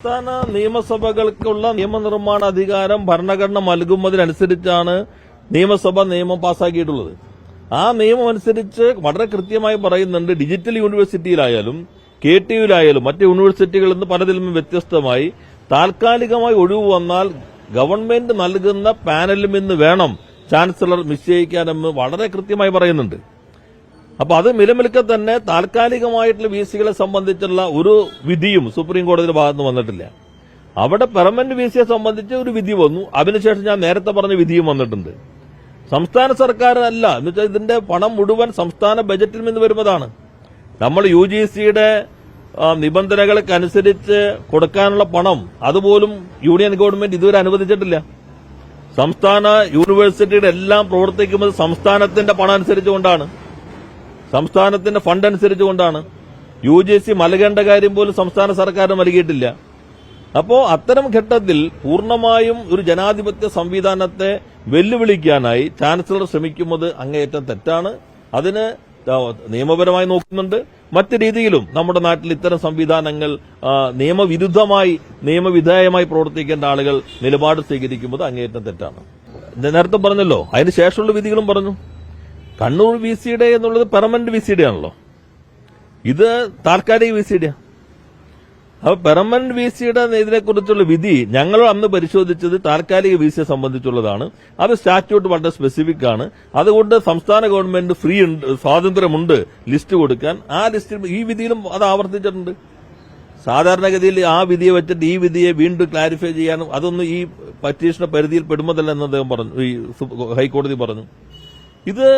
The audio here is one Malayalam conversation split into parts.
സംസ്ഥാന നിയമസഭകൾക്കുള്ള നിയമനിർമ്മാണ അധികാരം ഭരണഘടന നൽകുന്നതിനനുസരിച്ചാണ് നിയമസഭ നിയമം പാസ്സാക്കിയിട്ടുള്ളത് ആ നിയമം അനുസരിച്ച് വളരെ കൃത്യമായി പറയുന്നുണ്ട് ഡിജിറ്റൽ യൂണിവേഴ്സിറ്റിയിലായാലും കെ ടി യുലായാലും മറ്റ് യൂണിവേഴ്സിറ്റികളിൽ നിന്ന് പലതിലും വ്യത്യസ്തമായി താൽക്കാലികമായി ഒഴിവ് വന്നാൽ ഗവൺമെന്റ് നൽകുന്ന പാനലിൽ നിന്ന് വേണം ചാൻസലർ നിശ്ചയിക്കാനെന്ന് വളരെ കൃത്യമായി പറയുന്നുണ്ട്. അപ്പൊ അത് നിലനിൽക്കെ തന്നെ താൽക്കാലികമായിട്ടുള്ള വി സികളെ സംബന്ധിച്ചുള്ള ഒരു വിധിയും സുപ്രീം കോടതിയുടെ ഭാഗത്ത് വന്നിട്ടില്ല. അവിടെ പെർമനന്റ് വി സിയെ സംബന്ധിച്ച് ഒരു വിധി വന്നു. അതിനുശേഷം ഞാൻ നേരത്തെ പറഞ്ഞ വിധിയും വന്നിട്ടുണ്ട്. സംസ്ഥാന സർക്കാർ അല്ല എന്ന് വെച്ചാൽ ഇതിന്റെ പണം മുഴുവൻ സംസ്ഥാന ബജറ്റിൽ നിന്ന് വരുന്നതാണ്. നമ്മൾ യു ജി സിയുടെ നിബന്ധനകൾക്കനുസരിച്ച് കൊടുക്കാനുള്ള പണം അതുപോലും യൂണിയൻ ഗവൺമെന്റ് ഇതുവരെ അനുവദിച്ചിട്ടില്ല. സംസ്ഥാന യൂണിവേഴ്സിറ്റിയുടെ എല്ലാം പ്രവർത്തിക്കുന്നത് സംസ്ഥാനത്തിന്റെ പണം അനുസരിച്ചുകൊണ്ടാണ് സംസ്ഥാനത്തിന്റെ ഫണ്ട് അനുസരിച്ചുകൊണ്ടാണ് യു ജി സി നൽകേണ്ട കാര്യം പോലും സംസ്ഥാന സർക്കാർ നൽകിയിട്ടില്ല. അപ്പോ അത്തരം ഘട്ടത്തിൽ പൂർണമായും ഒരു ജനാധിപത്യ സംവിധാനത്തെ വെല്ലുവിളിക്കാനായി ചാൻസലർ ശ്രമിക്കുന്നത് അങ്ങേയറ്റം തെറ്റാണ്. അതിന് നിയമപരമായി നോക്കുന്നുണ്ട്. മറ്റ് രീതിയിലും നമ്മുടെ നാട്ടിൽ ഇത്തരം സംവിധാനങ്ങൾ നിയമവിരുദ്ധമായി നിയമവിധേയമായി പ്രവർത്തിക്കേണ്ട ആളുകൾ നിലപാട് സ്വീകരിക്കുന്നത് അങ്ങേയറ്റം തെറ്റാണ്. നേരത്തെ പറഞ്ഞല്ലോ അതിന് ശേഷമുള്ള വിധികളും പറഞ്ഞു. കണ്ണൂർ വി സി ഡേ എന്നുള്ളത് പെർമനന്റ് വി സി ഡേ ആണല്ലോ. ഇത് താൽക്കാലിക വി സി ഡേ അപ്പൊ പെർമനന്റ് വി സിയുടെ ഇതിനെക്കുറിച്ചുള്ള വിധി ഞങ്ങൾ അന്ന് പരിശോധിച്ചത് താൽക്കാലിക വി സിയെ സംബന്ധിച്ചുള്ളതാണ്. അത് സ്റ്റാറ്റ്യൂട്ട് വളരെ സ്പെസിഫിക് ആണ്. അതുകൊണ്ട് സംസ്ഥാന ഗവൺമെന്റ് ഫ്രീ ഉണ്ട് സ്വാതന്ത്ര്യമുണ്ട് ലിസ്റ്റ് കൊടുക്കാൻ. ആ ലിസ്റ്റിൽ ഈ വിധിയിലും അത് ആവർത്തിച്ചിട്ടുണ്ട്. സാധാരണഗതിയിൽ ആ വിധിയെ വെച്ചിട്ട് ഈ വിധിയെ വീണ്ടും ക്ലാരിഫൈ ചെയ്യാനും അതൊന്നും ഈ പറ്റീഷണ പരിധിയിൽ പെടുമതല്ല എന്ന് അദ്ദേഹം പറഞ്ഞു ഈ ഹൈക്കോടതി പറഞ്ഞു. ഇത്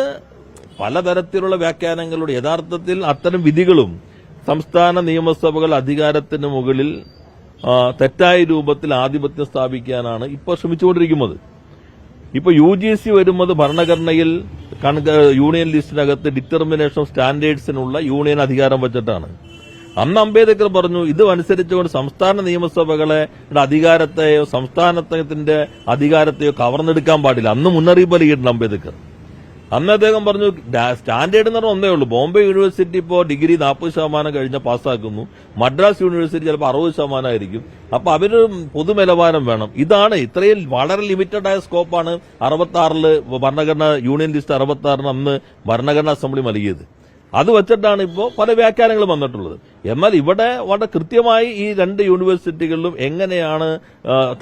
പലതരത്തിലുള്ള വ്യാഖ്യാനങ്ങളുടെ യഥാർത്ഥത്തിൽ അത്തരം വിധികളും സംസ്ഥാന നിയമസഭകൾ അധികാരത്തിന് മുകളിൽ തെറ്റായ രൂപത്തിൽ ആധിപത്യം സ്ഥാപിക്കാനാണ് ഇപ്പോൾ ശ്രമിച്ചുകൊണ്ടിരിക്കുന്നത്. ഇപ്പൊ യു ജി സി വരുന്നത് ഭരണഘടനയിൽ യൂണിയൻ ലിസ്റ്റിനകത്ത് ഡിറ്റർമിനേഷൻ സ്റ്റാൻഡേർഡ്സിനുള്ള യൂണിയൻ അധികാരം വച്ചിട്ടാണ്. അന്ന് അംബേദ്കർ പറഞ്ഞു ഇത് അനുസരിച്ചുകൊണ്ട് സംസ്ഥാന നിയമസഭകളെ അധികാരത്തെയോ സംസ്ഥാനത്തിന്റെ അധികാരത്തെയോ കവർന്നെടുക്കാൻ പാടില്ല. അന്ന് മുന്നറിയിപ്പ് നൽകിയിട്ടുണ്ട് അംബേദ്കർ. അന്ന് അദ്ദേഹം പറഞ്ഞു സ്റ്റാൻഡേർഡ് എന്ന് പറഞ്ഞാൽ ഒന്നേ ഉള്ളൂ. ബോംബെ യൂണിവേഴ്സിറ്റി ഇപ്പോൾ ഡിഗ്രി നാൽപ്പത് ശതമാനം കഴിഞ്ഞ പാസ്സാക്കുന്നു. മദ്രാസ് യൂണിവേഴ്സിറ്റി ചിലപ്പോൾ അറുപത് ശതമാനമായിരിക്കും. അപ്പൊ അവർ പൊതു നിലവാരം വേണം. ഇതാണ് ഇത്രയും വളരെ ലിമിറ്റഡ് ആയ സ്കോപ്പാണ് അറുപത്തി ആറിൽ ഭരണഘടന യൂണിയൻ ലിസ്റ്റ് അറുപത്തി ആറിന് അന്ന് ഭരണഘടനാ അസംബ്ലി നൽകിയത്. അത് വെച്ചിട്ടാണ് ഇപ്പോൾ പല വ്യാഖ്യാനങ്ങളും വന്നിട്ടുള്ളത്. എന്നാൽ ഇവിടെ വളരെ കൃത്യമായി ഈ രണ്ട് യൂണിവേഴ്സിറ്റികളിലും എങ്ങനെയാണ്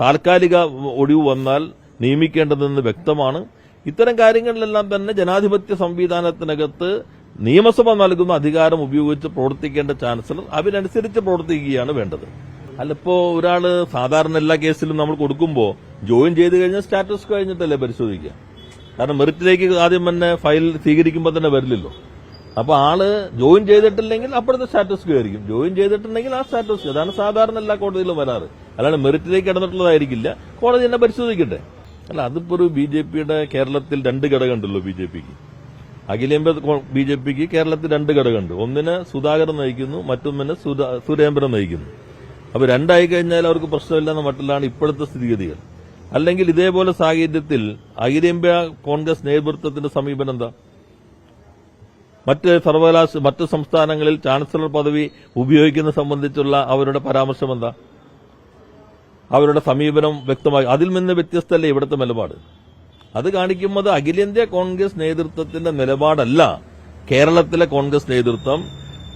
താൽക്കാലിക ഒഴിവ് വന്നാൽ നിയമിക്കേണ്ടതെന്ന് വ്യക്തമാണ്. ഇത്തരം കാര്യങ്ങളിലെല്ലാം തന്നെ ജനാധിപത്യ സംവിധാനത്തിനകത്ത് നിയമസഭ നൽകുന്ന അധികാരം ഉപയോഗിച്ച് പ്രവർത്തിക്കേണ്ട ചാൻസലർ അതിനനുസരിച്ച് പ്രവർത്തിക്കുകയാണ് വേണ്ടത്. അല്ലപ്പോ ഒരാൾ സാധാരണ എല്ലാ കേസിലും നമ്മൾ കൊടുക്കുമ്പോൾ ജോയിൻ ചെയ്ത് കഴിഞ്ഞാൽ സ്റ്റാറ്റസ് കഴിഞ്ഞിട്ടല്ലേ പരിശോധിക്കുക. കാരണം മെറിറ്റിലേക്ക് ആദ്യം തന്നെ ഫയൽ സ്വീകരിക്കുമ്പോൾ തന്നെ വരില്ലല്ലോ. അപ്പൊ ആൾ ജോയിൻ ചെയ്തിട്ടില്ലെങ്കിൽ അപ്പോഴത്തെ സ്റ്റാറ്റസ് ആയിരിക്കും ജോയിൻ ചെയ്തിട്ടുണ്ടെങ്കിൽ ആ സ്റ്റാറ്റസ് അതാണ് സാധാരണ എല്ലാ കോടതിയിലും വരാറ്. അല്ലാണ്ട് മെറിറ്റിലേക്ക് കിടന്നിട്ടുള്ളതായിരിക്കില്ല. കോടതി തന്നെ പരിശോധിക്കട്ടെ. അല്ല അതിപ്പോ ഒരു ബി ജെ പിയുടെ കേരളത്തിൽ രണ്ട് ഘടകമുണ്ടല്ലോ ബി ജെ പിക്ക്. അഖിലേന്ത്യാ ബി ജെ പിക്ക് കേരളത്തിൽ രണ്ട് ഘടകമുണ്ട്. ഒന്നിനെ സുധാകരൻ നയിക്കുന്നു മറ്റൊന്നിന് സുരേന്ദ്രൻ നയിക്കുന്നു. അപ്പൊ രണ്ടായി കഴിഞ്ഞാൽ അവർക്ക് പ്രശ്നമില്ലെന്ന മട്ടിലാണ് ഇപ്പോഴത്തെ സ്ഥിതിഗതികൾ. അല്ലെങ്കിൽ ഇതേപോലെ സാഹചര്യത്തിൽ അഖിലേന്ത്യാ കോൺഗ്രസ് നേതൃത്വത്തിന്റെ സമീപനം എന്താ? മറ്റ് സർവകലാശ മറ്റ് സംസ്ഥാനങ്ങളിൽ ചാൻസലർ പദവി ഉപയോഗിക്കുന്ന സംബന്ധിച്ചുള്ള അവരുടെ പരാമർശം എന്താ? അവരുടെ സമീപനം വ്യക്തമായി. അതിൽ നിന്ന് വ്യത്യസ്തമല്ല ഇവിടുത്തെ നിലപാട്. അത് കാണിക്കുന്നത് അഖിലേന്ത്യാ കോൺഗ്രസ് നേതൃത്വത്തിന്റെ നിലപാടല്ല. കേരളത്തിലെ കോൺഗ്രസ് നേതൃത്വം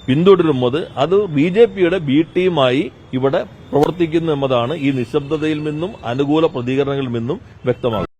പിന്തുടരുന്നത് അത് ബി ജെ പിയുടെ ബി ടീമായി ഇവിടെ പ്രവർത്തിക്കുന്നു എന്നതാണ് ഈ നിശബ്ദതയിൽ നിന്നും അനുകൂല പ്രതികരണങ്ങളിൽ നിന്നും വ്യക്തമാകുന്നത്.